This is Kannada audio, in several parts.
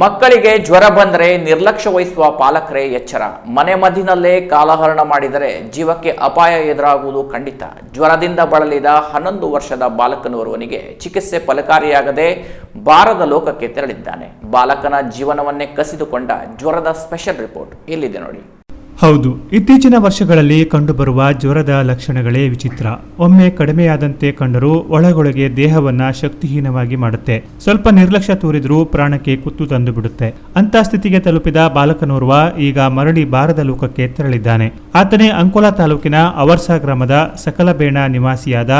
ಮಕ್ಕಳಿಗೆ ಜ್ವರ ಬಂದರೆ ನಿರ್ಲಕ್ಷ್ಯ ವಹಿಸುವ ಪಾಲಕರೇ ಎಚ್ಚರ. ಮನೆ ಮದ್ದಿನಲ್ಲೇ ಕಾಲಹರಣ ಮಾಡಿದರೆ ಜೀವಕ್ಕೆ ಅಪಾಯ ಎದುರಾಗುವುದು ಖಂಡಿತ. ಜ್ವರದಿಂದ ಬಳಲಿದ ಹನ್ನೊಂದು ವರ್ಷದ ಬಾಲಕನೋರ್ವನಿಗೆ ಚಿಕಿತ್ಸೆ ಫಲಕಾರಿಯಾಗದೆ ಬಾರದ ಲೋಕಕ್ಕೆ ತೆರಳಿದ್ದಾನೆ. ಬಾಲಕನ ಜೀವನವನ್ನೇ ಕಸಿದುಕೊಂಡ ಜ್ವರದ ಸ್ಪೆಷಲ್ ರಿಪೋರ್ಟ್ ಇಲ್ಲಿದೆ ನೋಡಿ. ಹೌದು, ಇತ್ತೀಚಿನ ವರ್ಷಗಳಲ್ಲಿ ಕಂಡುಬರುವ ಜ್ವರದ ಲಕ್ಷಣಗಳೇ ವಿಚಿತ್ರ. ಒಮ್ಮೆ ಕಡಿಮೆಯಾದಂತೆ ಕಂಡರೂ ಒಳಗೊಳಗೆ ದೇಹವನ್ನ ಶಕ್ತಿಹೀನವಾಗಿ ಮಾಡುತ್ತೆ. ಸ್ವಲ್ಪ ನಿರ್ಲಕ್ಷ್ಯ ತೋರಿದರೂ ಪ್ರಾಣಕ್ಕೆ ಕುತ್ತು ತಂದು ಬಿಡುತ್ತೆ ಅಂತ ಸ್ಥಿತಿಗೆ ತಲುಪಿದ ಬಾಲಕನೋರ್ವ ಈಗ ಮರಳಿ ಬಾರದ ಲೋಕಕ್ಕೆ ತೆರಳಿದ್ದಾನೆ. ಆತನೇ ಅಂಕೋಲಾ ತಾಲೂಕಿನ ಅವರ್ಸಾ ಗ್ರಾಮದ ಸಕಲಬೇಣ ನಿವಾಸಿಯಾದ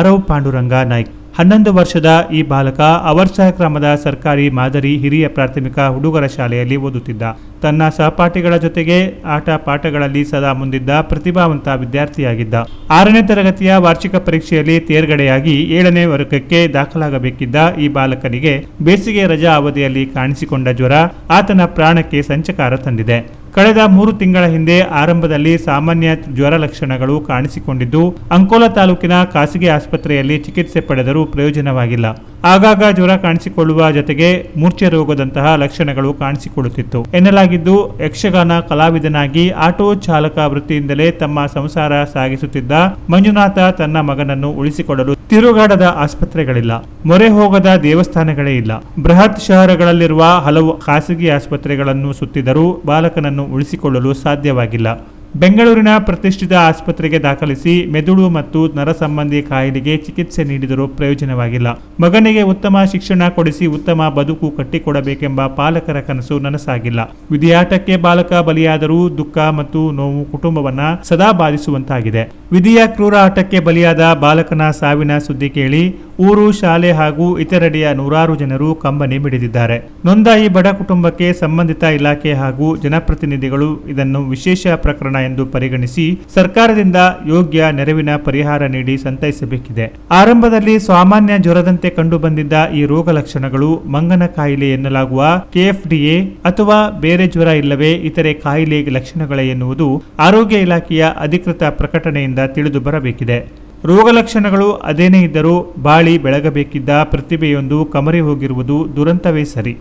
ಅರವ್ ಪಾಂಡುರಂಗ ನಾಯ್ಕ್. ಹನ್ನೊಂದು ವರ್ಷದ ಈ ಬಾಲಕ ಅವರ್ಸಾ ಗ್ರಾಮದ ಸರ್ಕಾರಿ ಮಾದರಿ ಹಿರಿಯ ಪ್ರಾಥಮಿಕ ಹುಡುಗರ ಶಾಲೆಯಲ್ಲಿ ಓದುತ್ತಿದ್ದ. ತನ್ನ ಸಹಪಾಠಿಗಳ ಜೊತೆಗೆ ಆಟ ಪಾಠಗಳಲ್ಲಿ ಸದಾ ಮುಂದಿದ್ದ ಪ್ರತಿಭಾವಂತ ವಿದ್ಯಾರ್ಥಿಯಾಗಿದ್ದ. ಆರನೇ ತರಗತಿಯ ವಾರ್ಷಿಕ ಪರೀಕ್ಷೆಯಲ್ಲಿ ತೇರ್ಗಡೆಯಾಗಿ ಏಳನೇ ವರ್ಗಕ್ಕೆ ದಾಖಲಾಗಬೇಕಿದ್ದ ಈ ಬಾಲಕನಿಗೆ ಬೇಸಿಗೆ ರಜಾ ಅವಧಿಯಲ್ಲಿ ಕಾಣಿಸಿಕೊಂಡ ಜ್ವರ ಆತನ ಪ್ರಾಣಕ್ಕೆ ಸಂಚಕಾರ ತಂದಿದೆ. ಕಳೆದ ಮೂರು ತಿಂಗಳ ಹಿಂದೆ ಆರಂಭದಲ್ಲಿ ಸಾಮಾನ್ಯ ಜ್ವರ ಲಕ್ಷಣಗಳು ಕಾಣಿಸಿಕೊಂಡಿದ್ದು, ಅಂಕೋಲಾ ತಾಲೂಕಿನ ಖಾಸಗಿ ಆಸ್ಪತ್ರೆಯಲ್ಲಿ ಚಿಕಿತ್ಸೆ ಪಡೆದರೂ ಪ್ರಯೋಜನವಾಗಿಲ್ಲ. ಆಗಾಗ ಜ್ವರ ಕಾಣಿಸಿಕೊಳ್ಳುವ ಜೊತೆಗೆ ಮೂರ್ಛೆ ರೋಗದಂತಹ ಲಕ್ಷಣಗಳು ಕಾಣಿಸಿಕೊಳ್ಳುತ್ತಿತ್ತು. ಎನ್ನಲಾಗಿದ್ದು, ಯಕ್ಷಗಾನ ಕಲಾವಿದನಾಗಿ ಆಟೋ ಚಾಲಕ ವೃತ್ತಿಯಿಂದಲೇ ತಮ್ಮ ಸಂಸಾರ ಸಾಗಿಸುತ್ತಿದ್ದ ಮಂಜುನಾಥ ತನ್ನ ಮಗನನ್ನು ಉಳಿಸಿಕೊಳ್ಳಲು ತಿರುಗಾಡದ ಆಸ್ಪತ್ರೆಗಳಿಲ್ಲ. ಮೊರೆ ಹೋಗದ ದೇವಸ್ಥಾನಗಳೇ ಇಲ್ಲ. ಬೃಹತ್ ಶಹರಗಳಲ್ಲಿರುವ ಹಲವು ಖಾಸಗಿ ಆಸ್ಪತ್ರೆಗಳನ್ನು ಸುತ್ತಿದರೂ ಬಾಲಕನನ್ನು ಉಳಿಸಿಕೊಳ್ಳಲು ಸಾಧ್ಯವಾಗಿಲ್ಲ. ಬೆಂಗಳೂರಿನ ಪ್ರತಿಷ್ಠಿತ ಆಸ್ಪತ್ರೆಗೆ ದಾಖಲಿಸಿ ಮೆದುಳು ಮತ್ತು ನರ ಸಂಬಂಧಿ ಕಾಯಿಲೆಗೆ ಚಿಕಿತ್ಸೆ ನೀಡಿದರೂ ಪ್ರಯೋಜನವಾಗಿಲ್ಲ. ಮಗನಿಗೆ ಉತ್ತಮ ಶಿಕ್ಷಣ ಕೊಡಿಸಿ ಉತ್ತಮ ಬದುಕು ಕಟ್ಟಿಕೊಡಬೇಕೆಂಬ ಪಾಲಕರ ಕನಸು ನನಸಾಗಿಲ್ಲ. ವಿಧಿಯಾಟಕ್ಕೆ ಬಾಲಕ ಬಲಿಯಾದರೂ ದುಃಖ ಮತ್ತು ನೋವು ಕುಟುಂಬವನ್ನ ಸದಾ ಬಾಧಿಸುವಂತಾಗಿದೆ. ವಿಧಿಯ ಕ್ರೂರ ಆಟಕ್ಕೆ ಬಲಿಯಾದ ಬಾಲಕನ ಸಾವಿನ ಸುದ್ದಿ ಕೇಳಿ ಊರು, ಶಾಲೆ ಹಾಗೂ ಇತರೆಡೆಯ ನೂರಾರು ಜನರು ಕಂಬನಿ ಮಿಡಿದಿದ್ದಾರೆ. ನೊಂದ ಈ ಬಡ ಕುಟುಂಬಕ್ಕೆ ಸಂಬಂಧಿತ ಇಲಾಖೆ ಹಾಗೂ ಜನಪ್ರತಿನಿಧಿಗಳು ಇದನ್ನು ವಿಶೇಷ ಪ್ರಕರಣ ಎಂದು ಪರಿಗಣಿಸಿ ಸರ್ಕಾರದಿಂದ ಯೋಗ್ಯ ನೆರವಿನ ಪರಿಹಾರ ನೀಡಿ ಸಂತೈಸಬೇಕಿದೆ. ಆರಂಭದಲ್ಲಿ ಸಾಮಾನ್ಯ ಜ್ವರದಂತೆ ಕಂಡುಬಂದಿದ್ದ ಈ ರೋಗ ಲಕ್ಷಣಗಳು ಮಂಗನ ಕಾಯಿಲೆ ಎನ್ನಲಾಗುವ ಕೆಎಫ್ಡಿಎ ಅಥವಾ ಬೇರೆ ಜ್ವರ ಇಲ್ಲವೇ ಇತರೆ ಕಾಯಿಲೆ ಲಕ್ಷಣಗಳೇ ಎನ್ನುವುದು ಆರೋಗ್ಯ ಇಲಾಖೆಯ ಅಧಿಕೃತ ಪ್ರಕಟಣೆಯಿಂದ ತಿಳಿದು ಬರಬೇಕಿದೆ. ರೋಗ ಲಕ್ಷಣಗಳು ಅದೇನೇ ಇದ್ದರೂ ಬಾಳಿ ಬೆಳಗಬೇಕಿದ್ದ ಪ್ರತಿಭೆಯೊಂದು ಕಮರಿ ಹೋಗಿರುವುದು ದುರಂತವೇ ಸರಿ.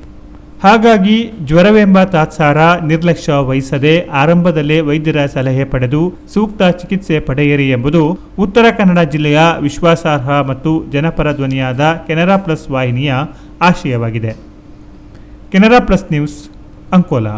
ಹಾಗಾಗಿ ಜ್ವರವೆಂಬ ತಾತ್ಸಾರ ನಿರ್ಲಕ್ಷ್ಯ ವಹಿಸದೆ ಆರಂಭದಲ್ಲೇ ವೈದ್ಯರ ಸಲಹೆ ಪಡೆದು ಸೂಕ್ತ ಚಿಕಿತ್ಸೆ ಪಡೆಯಿರಿ ಎಂಬುದು ಉತ್ತರ ಕನ್ನಡ ಜಿಲ್ಲೆಯ ವಿಶ್ವಾಸಾರ್ಹ ಮತ್ತು ಜನಪರ ಧ್ವನಿಯಾದ ಕೆನರಾ ಪ್ಲಸ್ ವಾಹಿನಿಯ ಆಶಯವಾಗಿದೆ. Canara plus news Ankola.